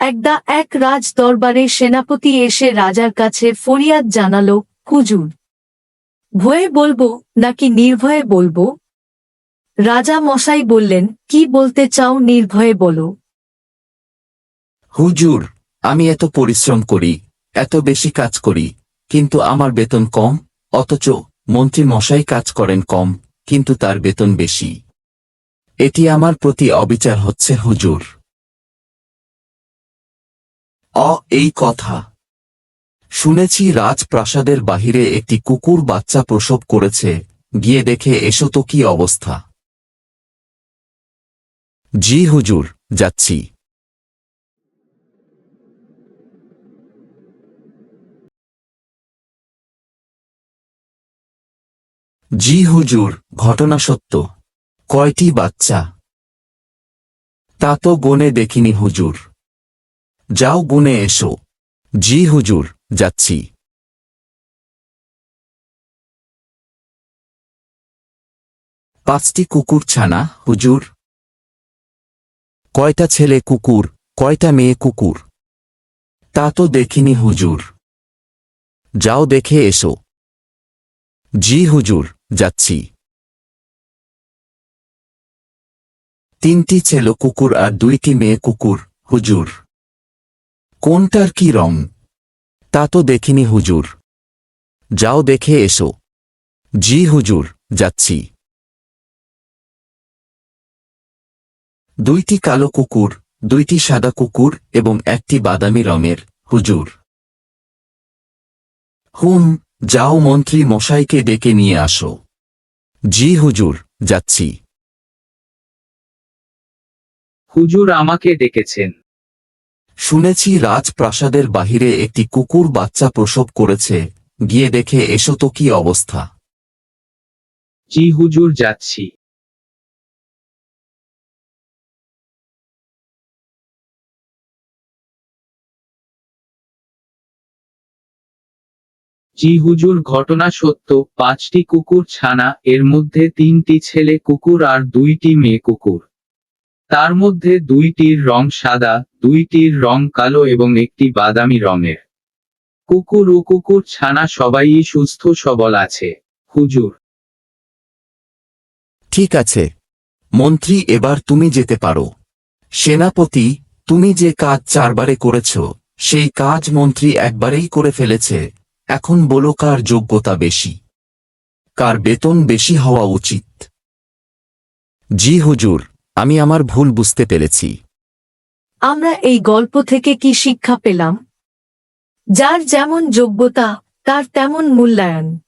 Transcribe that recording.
একদা এক রাজ দরবারে সেনাপতি এসে রাজার কাছে ফরিয়াদ জানালো, হুজুর, ভয়ে বলব নাকি নির্ভয়ে বলব? রাজা মশাই বললেন, কি বলতে চাও নির্ভয়ে বলো। হুজুর, আমি এত পরিশ্রম করি, এত বেশি কাজ করি, কিন্তু আমার বেতন কম, অথচ মন্ত্রী মশাই কাজ করেন কম, কিন্তু তার বেতন বেশি। এটি আমার প্রতি অবিচার হচ্ছে, হুজুর। অ এই কথা। শুনেছি রাজপ্রাসাদের বাহিরে একটি কুকুর বাচ্চা প্রসব করেছে। গিয়ে দেখে এসো তো কি অবস্থা। জি হুজুর, যাচ্ছি। জি হুজুর, ঘটনা সত্য। কয়টি বাচ্চা? তা তো গনে দেখিনি হুজুর। যাও গুনে এসো। জি হুজুর, যাচ্ছি। পাঁচটি কুকুর ছানা, হুজুর। কয়টা ছেলে কুকুর, কয়টা মেয়ে কুকুর? তা তো দেখিনি হুজুর। যাও দেখে এসো। জি হুজুর, যাচ্ছি। তিনটি ছেলে কুকুর আর দুইটি মেয়ে কুকুর, হুজুর। কোনটার কি রং? তা তো দেখিনি হুজুর। যাও দেখে এসো। জি হুজুর, যাচ্ছি। দুইটি কালো কুকুর, দুইটি সাদা কুকুর এবং একটি বাদামি রঙের হুজুর। হুম, যাও মন্ত্রী মশাইকে ডেকে নিয়ে আসো। জি হুজুর, যাচ্ছি। হুজুর আমাকে ডেকেছেন। শুনেছি রাজপ্রাসাদের বাহিরে একটি কুকুর বাচ্চা প্রসব করেছে। গিয়ে দেখে এসো তো কি অবস্থা। জি হুজুর, যাচ্ছি। জি হুজুর, ঘটনা সত্য। পাঁচটি কুকুর ছানা, এর মধ্যে তিনটি ছেলে কুকুর আর দুইটি মেয়ে কুকুর। তার মধ্যে দুইটির রং সাদা, দুইটির রং কালো এবং একটি বাদামি রঙের। কুকুর ও কুকুর ছানা সবাই সুস্থ সবল আছে। হুজুর। ঠিক আছে। মন্ত্রী, এবার তুমি যেতে পারো। সেনাপতি, তুমি যে কাজ চারবারে করেছ, সেই কাজ মন্ত্রী একবারেই করে ফেলেছে। এখন বলো কার যোগ্যতা বেশি? কার বেতন বেশি হওয়া উচিত? জি, হুজুর। আমি আমার ভুল বুঝতে পেরেছি। আমরা এই গল্প থেকে কি শিক্ষা পেলাম? যার যেমন যোগ্যতা, তার তেমন মূল্যায়ন।